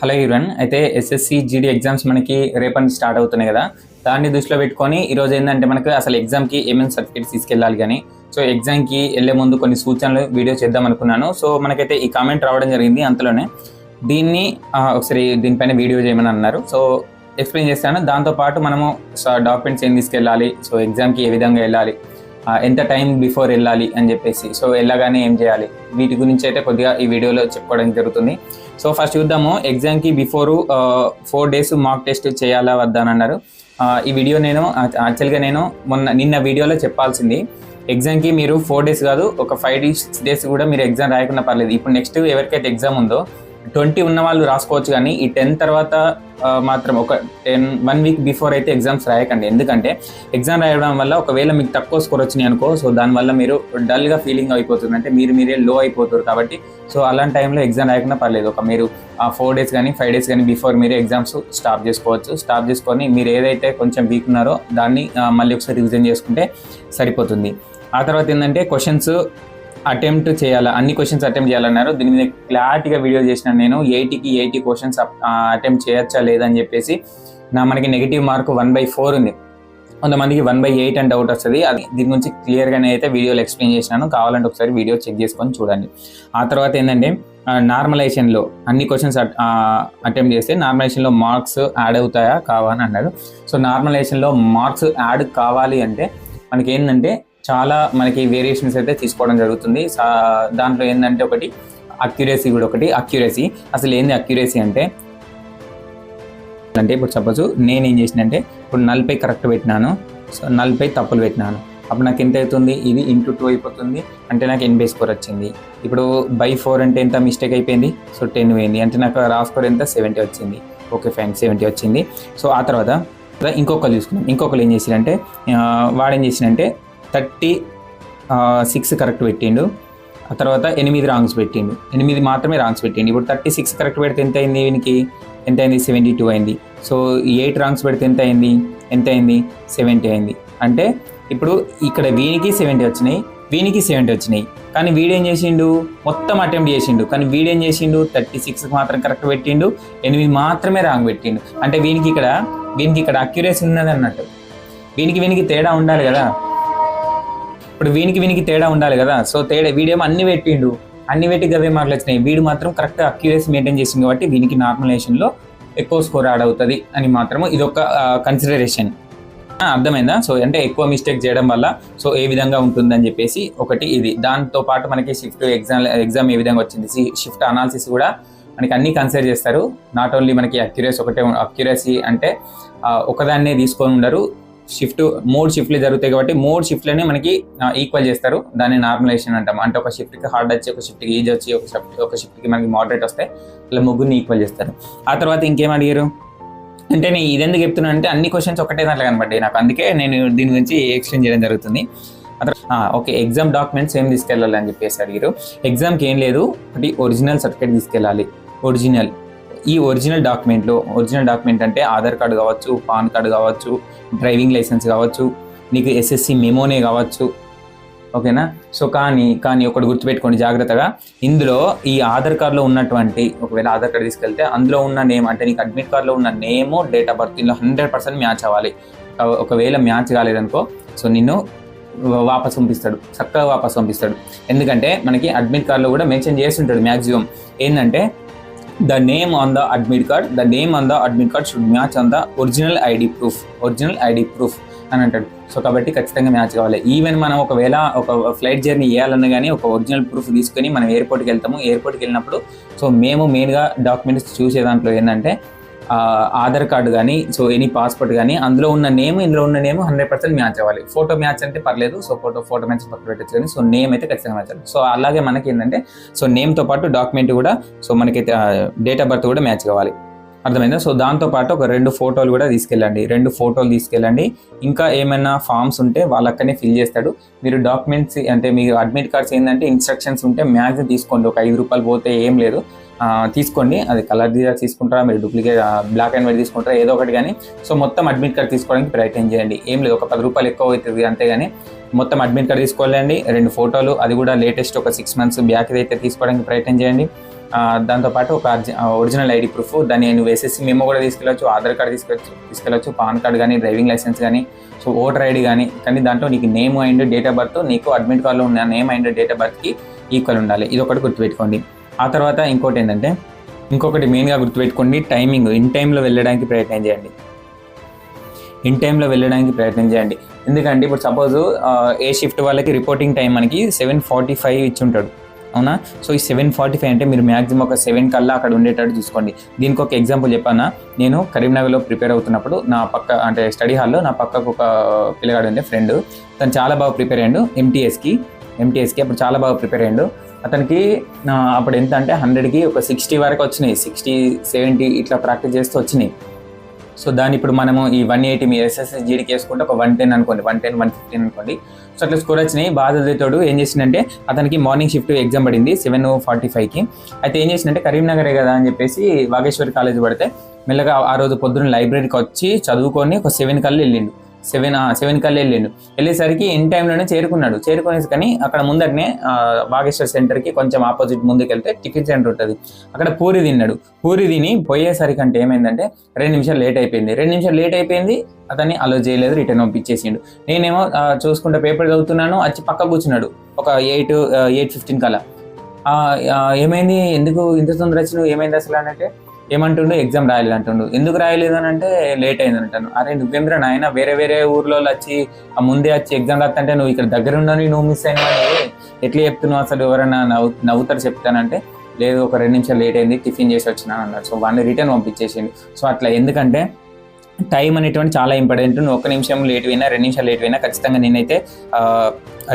Hello ఇవన్ అయితే SSC GD exams మనకి రేపటి స్టార్ట్ అవుతున్నాయి కదా. దాన్ని దృష్టిలో పెట్టుకొని ఈరోజు ఏంటంటే మనకు అసలు ఎగ్జామ్కి ఏమేమి సర్టిఫికేట్స్ తీసుకెళ్ళాలి కానీ సో ఎగ్జామ్కి వెళ్ళే ముందు కొన్ని సూచనలు వీడియో చేద్దాం అనుకున్నాను. సో మనకైతే ఈ కామెంట్ రావడం జరిగింది అంతలోనే. దీన్ని ఒకసారి దీనిపైన వీడియో చేయమని అన్నారు. సో ఎక్స్ప్లెయిన్ చేస్తాను. దాంతోపాటు మనము డాక్యుమెంట్స్ ఏం తీసుకెళ్ళాలి? సో ఎగ్జామ్కి ఏ విధంగా వెళ్ళాలి? ఎంత టైం బిఫోర్ వెళ్ళాలి అని చెప్పేసి. సో వెళ్ళగానే ఏం చేయాలి? వీటి గురించి అయితే కొద్దిగా ఈ వీడియోలో చెప్పుకోవడం జరుగుతుంది. సో ఫస్ట్ చూద్దాము ఎగ్జామ్కి before four days mock test చేయాలా వద్దా అని అన్నారు. ఈ వీడియో నేను యాక్చువల్గా నేను మొన్న నిన్న వీడియోలో చెప్పాల్సింది. ఎగ్జామ్కి మీరు ఫోర్ డేస్ కాదు ఒక ఫైవ్ డేస్ డేస్ కూడా మీరు ఎగ్జామ్ రాయకుండా పర్లేదు. ఇప్పుడు నెక్స్ట్ ఎవరికైతే ఎగ్జామ్ ఉందో ట్వంటీ ఉన్న వాళ్ళు రాసుకోవచ్చు కానీ ఈ టెన్ తర్వాత మాత్రం ఒక టెన్ వన్ వీక్ బిఫోర్ అయితే ఎగ్జామ్స్ రాయకండి. ఎందుకంటే ఎగ్జామ్ రాయడం వల్ల ఒకవేళ మీకు తక్కువ స్కోర్ వచ్చినాయి అనుకో సో దానివల్ల మీరు డల్గా ఫీలింగ్ అయిపోతుంది. అంటే మీరు మీరే లో అయిపోతారు కాబట్టి సో అలాంటి టైంలో ఎగ్జామ్ రాయకుండా పర్లేదు. ఒక మీరు ఆ ఫోర్ డేస్ కానీ ఫైవ్ డేస్ కానీ బిఫోర్ మీరు ఎగ్జామ్స్ స్టాప్ చేసుకోవచ్చు. స్టాప్ చేసుకొని మీరు ఏదైతే కొంచెం వీక్ ఉన్నారో దాన్ని మళ్ళీ ఒకసారి రివిజన్ చేసుకుంటే సరిపోతుంది. ఆ తర్వాత ఏంటంటే క్వశ్చన్స్ అటెంప్ట్ చేయాలా అన్ని క్వశ్చన్స్ అటెంప్ట్ చేయాలన్నారు. దీని మీద క్లారిటీగా వీడియో చేసిన నేను ఎయిటీకి ఎయిటీ క్వశ్చన్స్ అటెంప్ట్ చేయొచ్చా లేదని చెప్పేసి నా మనకి negative mark one by four ఉంది. కొంతమందికి వన్ బై ఎయిట్ అని డౌట్ వస్తుంది. అది దీని గురించి క్లియర్గానే అయితే వీడియోలో ఎక్స్ప్లెయిన్ చేసినాను. కావాలంటే ఒకసారి వీడియో చెక్ చేసుకొని చూడండి. ఆ తర్వాత ఏంటంటే నార్మలైజేషన్లో అన్ని క్వశ్చన్స్ అటెంప్ట్ చేస్తే నార్మలైజేషన్లో మార్క్స్ యాడ్ అవుతాయా కావా అని అన్నారు. సో నార్మలైజేషన్లో మార్క్స్ యాడ్ కావాలి అంటే మనకి ఏంటంటే చాలా మనకి వేరియేషన్స్ అయితే తీసుకోవడం జరుగుతుంది. సా- దాంట్లో ఏంటంటే ఒకటి అక్యురసీ కూడా ఒకటి. అక్యురసీ అసలు ఏంది అక్యురసీ అంటే? అంటే ఇప్పుడు సపోజ్ నేను ఏం చేసిన అంటే ఇప్పుడు నలభై కరెక్ట్ పెట్టినాను. సో నలభై తప్పులు పెట్టినాను. అప్పుడు నాకు ఎంత అవుతుంది? ఇది ఇంటూ టూ అయిపోతుంది. అంటే నాకు ఎనభై స్కోర్ వచ్చింది. ఇప్పుడు బై ఫోర్ అంటే ఎంత మిస్టేక్ అయిపోయింది? సో టెన్ పోయింది. అంటే నాకు రా స్కోర్ ఎంత? సెవెంటీ వచ్చింది. ఓకే ఫైన్ సెవెంటీ వచ్చింది. సో ఆ తర్వాత ఇంకొకరు చూసుకున్నాం ఇంకొకరు ఏం చేసిరంటే వాడేం వాడు ఏం చేసినంటే థర్టీ సిక్స్ కరెక్ట్ పెట్టిండు. ఆ తర్వాత ఎనిమిది రాంగ్స్ పెట్టిండు. ఎనిమిది మాత్రమే రాంగ్స్ పెట్టిండు. ఇప్పుడు థర్టీ సిక్స్ కరెక్ట్ పెడితే ఎంత అయింది వీనికి ఎంత అయింది? సెవెంటీ టూ అయింది. సో ఎయిట్ రాంగ్స్ పెడితే ఎంత అయింది? ఎంత అయింది? సెవెంటీ అయింది. అంటే ఇప్పుడు ఇక్కడ వీనికి సెవెంటీ వచ్చినాయి వీనికి సెవెంటీ వచ్చినాయి. కానీ వీడేం చేసిండు? మొత్తం అటెంప్ట్ చేసిండు. కానీ వీడేం చేసిండు? థర్టీ సిక్స్ మాత్రం కరెక్ట్ పెట్టిండు. ఎనిమిది మాత్రమే రాంగ్ పెట్టిండు. అంటే వీనికి ఇక్కడ వీనికి ఇక్కడ అక్యురేసీ ఉన్నది అన్నట్టు వీనికి వీనికి తేడా ఉండాలి కదా. ఇప్పుడు వీనికి వీనికి తేడా ఉండాలి కదా. సో తేడా వీడేమో అన్ని పెట్టిండు. అన్ని పెట్టి గవే మార్కులు వచ్చినాయి. వీడు మాత్రం కరెక్ట్ అక్యురేసీ మెయింటైన్ చేసింది కాబట్టి వీనికి నార్మలైజేషన్లో ఎక్కువ స్కోర్ యాడ్ అవుతుంది అని మాత్రము ఇది ఒక కన్సిడరేషన్ అర్థమైందా? సో అంటే ఎక్కువ మిస్టేక్ చేయడం వల్ల సో ఏ విధంగా ఉంటుందని చెప్పేసి ఒకటి ఇది. దాంతో పాటు మనకి షిఫ్ట్ ఎగ్జామ్ ఎగ్జామ్ ఏ విధంగా వచ్చింది? షిఫ్ట్ అనాలిసిస్ కూడా మనకి అన్ని కన్సిడర్ చేస్తారు. నాట్ ఓన్లీ మనకి అక్యురసీ ఒకటే అక్యురసీ అంటే ఒకదాన్నే తీసుకొని ఉండరు. షిఫ్ట్ మూడు షిఫ్ట్లు జరుగుతాయి కాబట్టి మూడు షిఫ్ట్లని మనకి ఈక్వల్ చేస్తారు. దాన్ని నార్మలైజేషన్ అంటాం. అంటే ఒక షిఫ్ట్కి హార్డ్ వచ్చి ఒక షిఫ్ట్కి ఈజీ వచ్చి ఒక షిఫ్ట్ ఒక షిఫ్ట్కి మనకి మోడరేట్ వస్తే ఇలా ముగ్గురిని ఈక్వల్ చేస్తారు. ఆ తర్వాత ఇంకేం అడిగారు? అంటే నేను ఇది ఎందుకు చెప్తున్నాను అంటే అన్ని క్వశ్చన్స్ ఒకటే దాంట్లో కనబడ్డాయి నాకు. అందుకే నేను దీని గురించి ఎక్స్ప్లెయిన్ చేయడం జరుగుతుంది. ఓకే ఎగ్జామ్ డాక్యుమెంట్స్ ఏం తీసుకెళ్ళాలి అని చెప్పేసి అడిగారు. ఎగ్జామ్కి ఏం లేదు. ఒకటి ఒరిజినల్ సర్టిఫికేట్ తీసుకెళ్ళాలి. ఒరిజినల్ ఈ ఒరిజినల్ డాక్యుమెంట్లో ఒరిజినల్ డాక్యుమెంట్ అంటే ఆధార్ కార్డు కావచ్చు పాన్ కార్డు కావచ్చు డ్రైవింగ్ లైసెన్స్ కావచ్చు నీకు ఎస్ఎస్సి మెమోనే కావచ్చు ఓకేనా? సో కానీ కానీ ఒకటి గుర్తుపెట్టుకోండి జాగ్రత్తగా. ఇందులో ఈ ఆధార్ కార్డులో ఉన్నటువంటి ఒకవేళ ఆధార్ కార్డు తీసుకెళ్తే అందులో ఉన్న నేమ్ అంటే నీకు అడ్మిట్ కార్డులో ఉన్న నేమ్ డేట్ ఆఫ్ బర్త్ ఇందులో హండ్రెడ్ పర్సెంట్ మ్యాచ్ అవ్వాలి. ఒకవేళ మ్యాచ్ కాలేదనుకో సో నిన్ను వాపస్ పంపిస్తాడు. చక్కగా వాపస్ పంపిస్తాడు. ఎందుకంటే మనకి అడ్మిట్ కార్డులో కూడా మెన్షన్ చేస్తుంటాడు మ్యాక్సిమం ఏంటంటే the name on the admit card the name on the admit card should match on the original ID proof original ID proof అని అంటాడు. సో కాబట్టి ఖచ్చితంగా మ్యాచ్ కావాలి. ఈవెన్ మనం ఒకవేళ ఒక ఫ్లైట్ జర్నీ చేయాలన్నా కానీ ఒక ఒరిజినల్ ప్రూఫ్ తీసుకొని మనం ఎయిర్పోర్ట్కి వెళ్తాము. ఎయిర్పోర్ట్కి వెళ్ళినప్పుడు సో మేము మెయిన్గా డాక్యుమెంట్స్ చూసే దాంట్లో ఏంటంటే ఆధార్ కార్డు కానీ సో ఎనీ పాస్పోర్ట్ కానీ అందులో ఉన్న నేమ్ ఇందులో ఉన్న నేమ్ హండ్రెడ్ పర్సెంట్ మ్యాచ్ అవ్వాలి. ఫోటో మ్యాచ్ అంటే పర్లేదు సో ఫోటో ఫోటో మ్యాచ్ పక్కన పెట్టచ్చు కానీ సో నేమ్ అయితే ఖచ్చితంగా మ్యాచ్ అవ్వాలి. సో అలాగే మనకి ఏంటంటే సో నేమ్తో పాటు డాక్యుమెంట్ కూడా సో మనకి డేట్ ఆఫ్ బర్త్ కూడా మ్యాచ్ కావాలి. అర్థమైందా? సో దాంతో పాటు ఒక రెండు ఫోటోలు కూడా తీసుకెళ్ళండి. రెండు ఫోటోలు తీసుకెళ్ళండి. ఇంకా ఏమైనా ఫామ్స్ ఉంటే వాళ్ళక్కనే ఫిల్ చేస్తాడు. మీరు డాక్యుమెంట్స్ అంటే మీరు అడ్మిట్ కార్డ్స్ ఏంటంటే ఇన్స్ట్రక్షన్స్ ఉంటే మ్యాక్సిమం తీసుకోండి. ఒక ఐదు రూపాయలు పోతే ఏం లేదు. తీసుకోండి. అది కలర్ జిరాక్స్ తీసుకుంటారా? మీరు డూప్లికేట్ బ్లాక్ అండ్ వైట్ తీసుకుంటారా? ఏదో ఒకటి కానీ. సో మొత్తం అడ్మిట్ కార్డ్ తీసుకోవడానికి ప్రయత్నం చేయండి. ఏం లేదు. ఒక పది రూపాయలు ఎక్కువ అవుతుంది అంతేగాని మొత్తం అడ్మిట్ కార్డ్ తీసుకోవాలండి. రెండు ఫోటోలు. అది కూడా లేటెస్ట్ ఒక సిక్స్ మంత్స్ బ్యాక్ అయితే తీసుకోవడానికి ప్రయత్నం చేయండి. దాంతోపాటు ఒక ఒరిజినల్ ఐడి ప్రూఫ్ దాన్ని నువ్వు వేసేసి మేము కూడా తీసుకెళ్ళచ్చు ఆధార్ కార్డు తీసుకెళ్ళచ్చు తీసుకెళ్ళచ్చు పాన్ కార్డు కానీ డ్రైవింగ్ లైసెన్స్ కానీ సో ఓటర్ ఐడి కానీ కానీ దాంట్లో నీకు name and date of birth నీకు అడ్మిట్ కార్డులో ఉన్న నేమ్ అండ్ డేట్ ఆఫ్ బర్త్కి ఈక్వల్ ఉండాలి. ఇది ఒకటి గుర్తుపెట్టుకోండి. ఆ తర్వాత ఇంకోటి ఏంటంటే ఇంకొకటి మెయిన్గా గుర్తుపెట్టుకోండి టైమింగ్. ఇన్ టైంలో వెళ్ళడానికి ప్రయత్నం చేయండి. ఇన్ టైంలో వెళ్ళడానికి ప్రయత్నం చేయండి. ఎందుకంటే ఇప్పుడు సపోజ్ ఏ షిఫ్ట్ వాళ్ళకి రిపోర్టింగ్ టైం మనకి సెవెన్ ఫార్టీ ఫైవ్ ఇచ్చి ఉంటాడు. అవునా? సో ఈ సెవెన్ ఫార్టీ ఫైవ్ అంటే మీరు మ్యాక్సిమం ఒక సెవెన్ కల్లా అక్కడ ఉండేటట్టు చూసుకోండి. దీనికి ఒక ఎగ్జాంపుల్ చెప్పానా? నేను కరీంనగర్లో ప్రిపేర్ అవుతున్నప్పుడు నా పక్క అంటే స్టడీ హాల్లో నా పక్కకు ఒక పిల్లగాడు ఉండే ఫ్రెండ్ తను చాలా బాగా ప్రిపేర్ అయ్యాడు ఎంటీఎస్కి ఎంటీఎస్కి అప్పుడు చాలా బాగా ప్రిపేర్ అయ్యాడు. అతనికి అప్పుడు ఎంత అంటే హండ్రెడ్కి ఒక సిక్స్టీ వరకు వచ్చినాయి. సిక్స్టీ సెవెంటీ ఇట్లా ప్రాక్టీస్ చేస్తూ వచ్చినాయి. సో దాన్ని ఇప్పుడు మనము ఈ వన్ ఎయిటీ మీ ఎస్ఎస్ఎస్ జీడికి వేసుకుంటే ఒక వన్ టెన్ అనుకోండి వన్ టెన్ వన్ ఫిఫ్టీన్ అనుకోండి. సో అట్లా స్కోర్ వచ్చినాయి. బాధ చదివేతోడు ఏం చేసిందంటే అతనికి మార్నింగ్ షిఫ్ట్ ఎగ్జామ్ పడింది సెవెన్ ఫార్టీ ఫైవ్కి అయితే ఏం చేసిందంటే కరీంనగరే కదా అని చెప్పేసి వాగేశ్వరి కాలేజ్ పడితే మెల్లగా ఆ రోజు పొద్దున్న లైబ్రరీకి వచ్చి చదువుకొని ఒక సెవెన్ కల్లా వెళ్ళిండు. సెవెన్ సెవెన్ కల్లా వెళ్ళిండు. వెళ్ళేసరికి ఇన్ టైంలోనే చేరుకున్నాడు. చేరుకునేసి కానీ అక్కడ ముందరనే బాగేశ్వర్ సెంటర్కి కొంచెం ఆపోజిట్ ముందుకు వెళ్తే టిఫిన్ సెంటర్ ఉంటుంది. అక్కడ పూరి తిన్నాడు. పూరి తిని పోయేసరికి అంటే ఏమైందంటే రెండు నిమిషాలు లేట్ అయిపోయింది. రెండు నిమిషాలు లేట్ అయిపోయింది అతన్ని అలో చేయలేదు రిటర్న్ పంపించేసిండు. నేనేమో చూసుకుంటే పేపర్ చదువుతున్నాను వచ్చి పక్క కూర్చున్నాడు. ఒక ఎయిట్ ఎయిట్ ఫిఫ్టీన్ కల్లా. ఏమైంది? ఎందుకు ఇంత తొందర వచ్చినావు ఏమైంది అసలు అని అంటే ఏమంటుండు? ఎగ్జామ్ రాయలేదు అంటుండు. ఎందుకు రాయలేదు అని అంటే లేట్ అయింది అంటాను అరే నువ్వేంద్ర నాయన వేరే వేరే ఊర్లో వచ్చి ఆ ముందే వచ్చి ఎగ్జామ్ రాస్తంటే నువ్వు ఇక్కడ దగ్గర ఉండని నువ్వు మిస్ అయినా ఎట్లా చెప్తున్నావు అసలు? ఎవరైనా నవ్వు నవ్వుతారు చెప్తానంటే లేదు ఒక రెండు నిమిషాలు లేట్ అయింది టిఫిన్ చేసి వచ్చినా అన్నారు. సో వాడిని రిటర్న్ పంపించేసిండు. సో అట్లా ఎందుకంటే టైం అనేటువంటి చాలా ఇంపార్టెంట్ నువ్వు ఒక నిమిషం లేట్ అయినా రెండు నిమిషాలు లేట్ అయినా ఖచ్చితంగా నేనైతే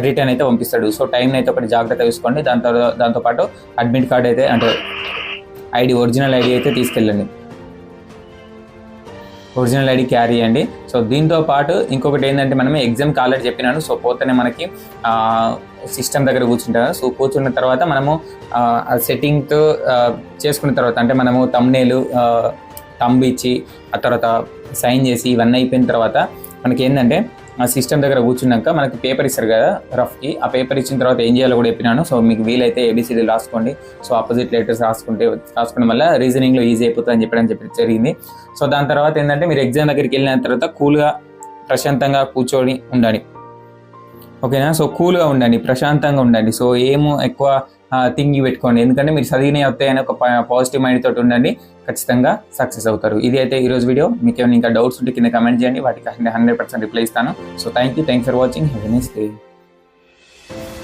రిటర్న్ అయితే పంపిస్తాడు. సో టైం అయితే ఒకటి జాగ్రత్త చూసుకోండి దాంతో దాంతోపాటు అడ్మిట్ కార్డ్ అయితే అంటే ఐడి ఒరిజినల్ ఐడి అయితే తీసుకెళ్ళండి. ఒరిజినల్ ఐడి క్యారీ చేయండి. సో దీంతో పాటు ఇంకొకటి ఏంటంటే మనం ఎగ్జామ్కి ఆల్రెడీ చెప్పినాను. సో పోతేనే మనకి సిస్టమ్ దగ్గర కూర్చుంటారు. సో కూర్చున్న తర్వాత మనము సెట్టింగ్తో చేసుకున్న తర్వాత అంటే మనము తమ్నేలు తంబ్ ఇచ్చి ఆ తర్వాత సైన్ చేసి ఇవన్నీ అయిపోయిన తర్వాత మనకి ఏంటంటే ఆ సిస్టమ్ దగ్గర కూర్చున్నాక మనకి పేపర్ ఇస్తారు కదా రఫ్కి ఆ పేపర్ ఇచ్చిన తర్వాత ఏం చేయాలో కూడా చెప్పినాను. సో మీకు వీలైతే ఏబిసిడీలు రాసుకోండి. సో ఆపోజిట్ లెటర్స్ రాసుకుంటే రాసుకోవడం వల్ల రీజనింగ్లో ఈజీ అయిపోతుంది అని చెప్పడం చెప్పి జరిగింది. సో దాని తర్వాత ఏంటంటే మీరు ఎగ్జామ్ దగ్గరికి వెళ్ళిన తర్వాత కూల్గా ప్రశాంతంగా కూర్చొని ఉండాలి ఓకేనా? సో కూల్గా ఉండండి ప్రశాంతంగా ఉండండి. సో ఏమో ఎక్కువ థింగ్ పెట్టుకోండి. ఎందుకంటే మీరు చదివినవి అవుతాయని ఒక పాజిటివ్ మైండ్ తోటి ఉండండి ఖచ్చితంగా సక్సెస్ అవుతారు. ఇది అయితే ఈరోజు వీడియో. మీకు ఏమైనా ఇంకా డౌట్స్ ఉంటే కింద కమెంట్ చేయండి. వాటికి హండ్రెడ్ పర్సెంట్ రిప్లై ఇస్తాను. So thank you thank for watching. Have nice day.